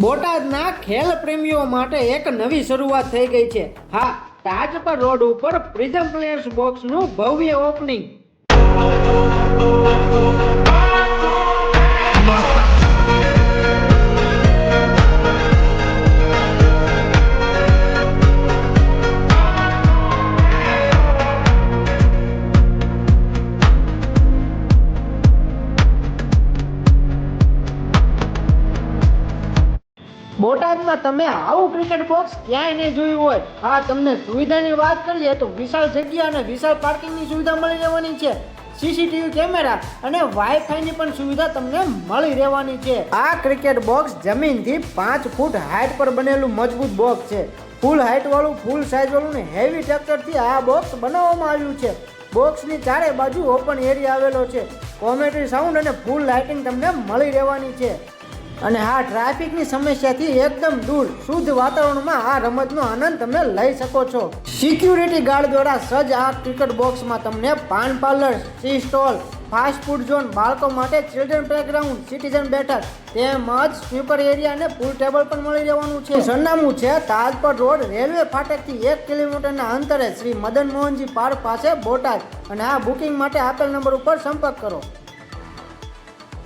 બોટાદના ખેલ પ્રેમીઓ માટે એક નવી શરૂઆત થઈ ગઈ છે. હા, તાજપર રોડ ઉપર પ્રિઝમ પ્લેયર્સ બોક્સનું ભવ્ય ઓપનિંગ. બોટાદમાં તમે આવું ક્રિકેટ બોક્સ ક્યાંય નહીં જોયું હોય. હા, તમને સુવિધાની વાત કરીએ તો વિશાળ જગ્યા અને વિશાળ પાર્કિંગની સુવિધા મળી રહેવાની છે. સીસીટીવી કેમેરા અને વાઈફાઈની પણ સુવિધા તમને મળી રહેવાની છે. આ ક્રિકેટ બોક્સ જમીનથી પાંચ ફૂટ હાઈટ પર બનેલું મજબૂત બોક્સ છે. ફૂલ હાઈટ વાળું ફૂલ સાઇઝ વાળું ને હેવી ટ્રેક્ટરથી આ બોક્સ બનાવવામાં આવ્યું છે. બોક્સની ચારે બાજુ ઓપન એરિયા આવેલો છે. કોમેટ્રી સાઉન્ડ અને ફૂલ લાઇટિંગ તમને મળી રહેવાની છે. અને હા ટ્રાફિકની સમસ્યાથી એકદમ દૂર, શુદ્ધ વાતાવરણમાં આ રમતનો આનંદ તમે લઈ શકો છો. સિક્યુરિટી ગાર્ડ દ્વારા સજ્જ આ ક્રિકેટ બોક્સમાં તમને પાન પાર્લર, સી સ્ટોલ, ફાસ્ટ ફૂડ ઝોન, બાળકો માટે ચિલ્ડ્રન પ્લેગ્રાઉન્ડ, સિટીઝન બેઠક તેમજ સ્વીપર એરિયા અને પૂલ ટેબલ પણ મળી રહેવાનું છે. સરનામું છે તાજપર રોડ, રેલવે ફાટકથી એક કિલોમીટરના અંતરે શ્રી મદન મોહનજી પાર્ક પાસે બોટાદ. અને આ બુકિંગ માટે આપેલ નંબર ઉપર સંપર્ક કરો.